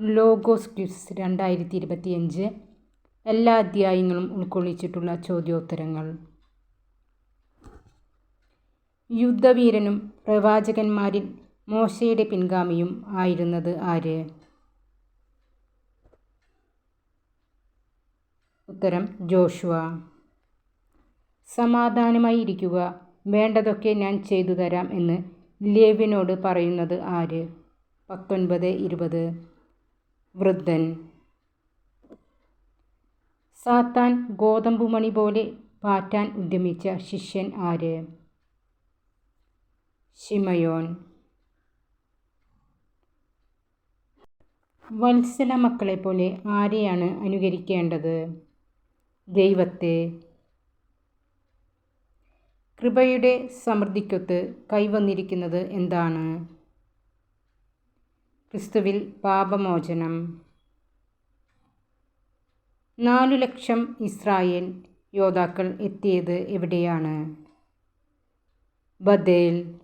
Logos quiz രണ്ടായിരത്തി ഇരുപത്തിയഞ്ച് എല്ലാ അധ്യായങ്ങളും ഉൾക്കൊള്ളിച്ചിട്ടുള്ള ചോദ്യോത്തരങ്ങൾ. യുദ്ധവീരനും പ്രവാചകന്മാരിൽ മോശയുടെ പിൻഗാമിയും ആയിരുന്നത് ആര്? ഉത്തരം ജോഷുവ. സമാധാനമായി ഇരിക്കുക വേണ്ടതൊക്കെ ഞാൻ ചെയ്തു തരാം എന്ന് ലേവിനോട് പറയുന്നത് ആര്? പത്തൊൻപത് ഇരുപത്. വൃദ്ധൻ. സാത്താൻ ഗോതമ്പുമണി പോലെ പാറ്റാൻ ഉദ്യമിച്ച ശിഷ്യൻ ആര്? ശിമയോൻ. വത്സല മക്കളെ പോലെ ആരെയാണ് അനുകരിക്കേണ്ടത്? ദൈവത്തെ. കൃപയുടെ സമൃദ്ധിക്കൊത്ത് കൈവന്നിരിക്കുന്നത് എന്താണ്? ക്രിസ്തുവിൽ പാപമോചനം. നാലു ലക്ഷം ഇസ്രായേൽ യോദ്ധാക്കൾ എത്തിയത് എവിടെയാണ്? ബദേൽ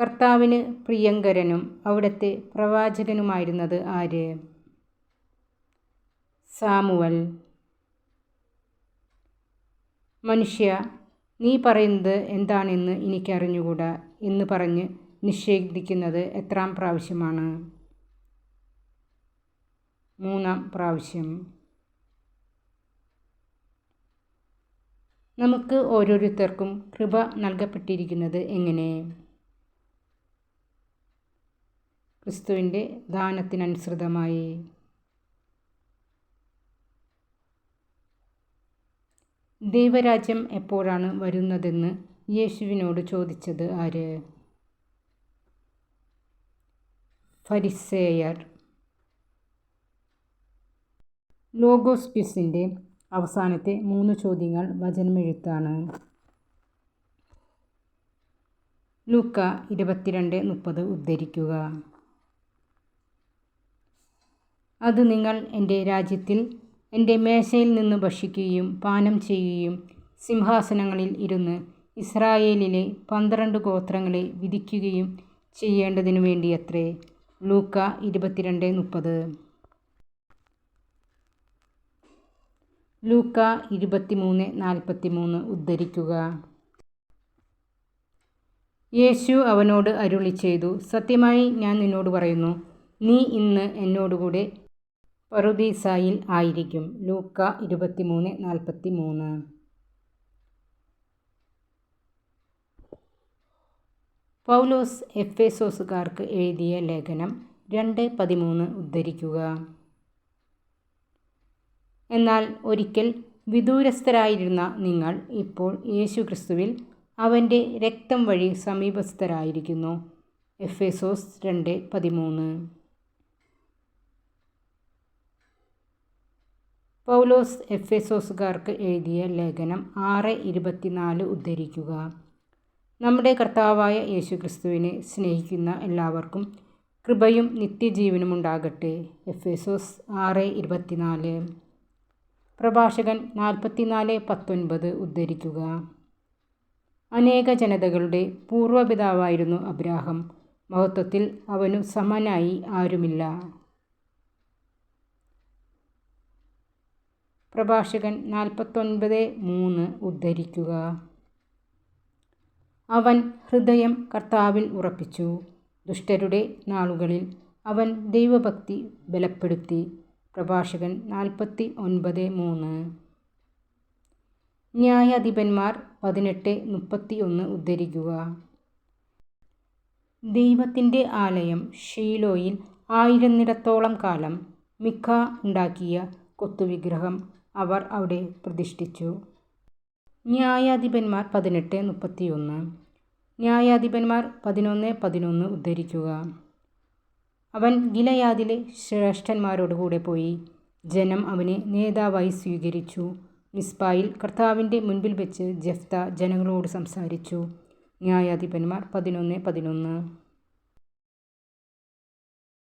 കർത്താവിന് പ്രിയങ്കരനും അവിടുത്തെ പ്രവാചകനുമായിരുന്നത് ആര്? സാമുവൽ. മനുഷ്യ നീ പറയുന്നത് എന്താണെന്ന് എനിക്കറിഞ്ഞുകൂടാ എന്ന് പറഞ്ഞ് നിഷേധിക്കുന്നത് എത്രാം പ്രാവശ്യമാണ്? മൂന്നാം പ്രാവശ്യം. നമുക്ക് ഓരോരുത്തർക്കും കൃപ നൽകപ്പെട്ടിരിക്കുന്നത് എങ്ങനെ? ക്രിസ്തുവിന്റെ ദാനത്തിനനുസൃതമായി. ദൈവരാജ്യം എപ്പോഴാണ് വരുന്നതെന്ന് യേശുവിനോട് ചോദിച്ചത് ആര്? ഫരിസേയർ. ലോഗോസ് ക്വിസിന്റെ അവസാനത്തെ മൂന്ന് ചോദ്യങ്ങൾ വചനമെഴുത്താണ്. ലൂക്ക ഇരുപത്തിരണ്ട് മുപ്പത് ഉദ്ധരിക്കുക. അത് നിങ്ങൾ എന്റെ രാജ്യത്തിൽ എന്റെ മേശയിൽ നിന്ന് ഭക്ഷിക്കുകയും പാനം ചെയ്യുകയും സിംഹാസനങ്ങളിൽ ഇരുന്ന് ഇസ്രായേലിലെ പന്ത്രണ്ട് ഗോത്രങ്ങളെ വിധിക്കുകയും ചെയ്യേണ്ടതിനു വേണ്ടിയത്രേ. ലൂക്ക ഇരുപത്തിരണ്ട് മുപ്പത്. ലൂക്ക ഇരുപത്തിമൂന്ന് നാൽപ്പത്തി മൂന്ന് ഉദ്ധരിക്കുക. യേശു അവനോട് അരുളി ചെയ്തു സത്യമായി ഞാൻ നിന്നോട് പറയുന്നു നീ ഇന്ന് എന്നോടുകൂടെ പറുദീസായിൽ ആയിരിക്കും. ലൂക്ക ഇരുപത്തിമൂന്ന് നാൽപ്പത്തി മൂന്ന് പൗലോസ് എഫേസോസുകാർക്ക് എഴുതിയ ലേഖനം രണ്ട് പതിമൂന്ന് ഉദ്ധരിക്കുക. എന്നാൽ ഒരിക്കൽ വിദൂരസ്ഥരായിരുന്ന നിങ്ങൾ ഇപ്പോൾ യേശുക്രിസ്തുവിൽ അവന്റെ രക്തം വഴി സമീപസ്ഥരായിരിക്കുന്നു. എഫേസോസ് രണ്ട് പതിമൂന്ന്. പൗലോസ് എഫേസോസുകാർക്ക് എഴുതിയ ലേഖനം ആറ് ഇരുപത്തിനാല് ഉദ്ധരിക്കുക. നമ്മുടെ കർത്താവായ യേശു ക്രിസ്തുവിനെ സ്നേഹിക്കുന്ന എല്ലാവർക്കും കൃപയും നിത്യജീവനും ഉണ്ടാകട്ടെ. എഫ് എഫേസോസ് ആറ് ഇരുപത്തിനാല്. പ്രഭാഷകൻ നാൽപ്പത്തിനാല് പത്തൊൻപത് ഉദ്ധരിക്കുക. അനേക ജനതകളുടെ പൂർവപിതാവായിരുന്നു അബ്രാഹം. മഹത്വത്തിൽ അവനു സമനായി ആരുമില്ല. പ്രഭാഷകൻ നാൽപ്പത്തൊൻപത് മൂന്ന് ഉദ്ധരിക്കുക. അവൻ ഹൃദയം കർത്താവിൽ ഉറപ്പിച്ചു. ദുഷ്ടരുടെ നാളുകളിൽ അവൻ ദൈവഭക്തി ബലപ്പെടുത്തി. പ്രഭാഷകൻ നാൽപ്പത്തി ഒൻപത് മൂന്ന്. ന്യായാധിപന്മാർ പതിനെട്ട് മുപ്പത്തി ഒന്ന് ഉദ്ധരിക്കുക. ദൈവത്തിന്റെ ആലയം ഷീലോയിൽ ആയിരന്നിടത്തോളം കാലം മിക്ക ഉണ്ടാക്കിയ കൊത്തുവിഗ്രഹം അവർ അവിടെ പ്രതിഷ്ഠിച്ചു. ന്യായാധിപന്മാർ പതിനെട്ട് മുപ്പത്തിയൊന്ന്. ന്യായാധിപന്മാർ പതിനൊന്ന് പതിനൊന്ന് ഉദ്ധരിക്കുക. അവൻ ഗിലയാദിലെ ശ്രേഷ്ഠന്മാരോടുകൂടെ പോയി. ജനം അവനെ നേതാവായി സ്വീകരിച്ചു. മിസ്ബായിൽ കർത്താവിന്റെ മുൻപിൽ വെച്ച് ജഫ്ത ജനങ്ങളോട് സംസാരിച്ചു. ന്യായാധിപന്മാർ പതിനൊന്ന് പതിനൊന്ന്.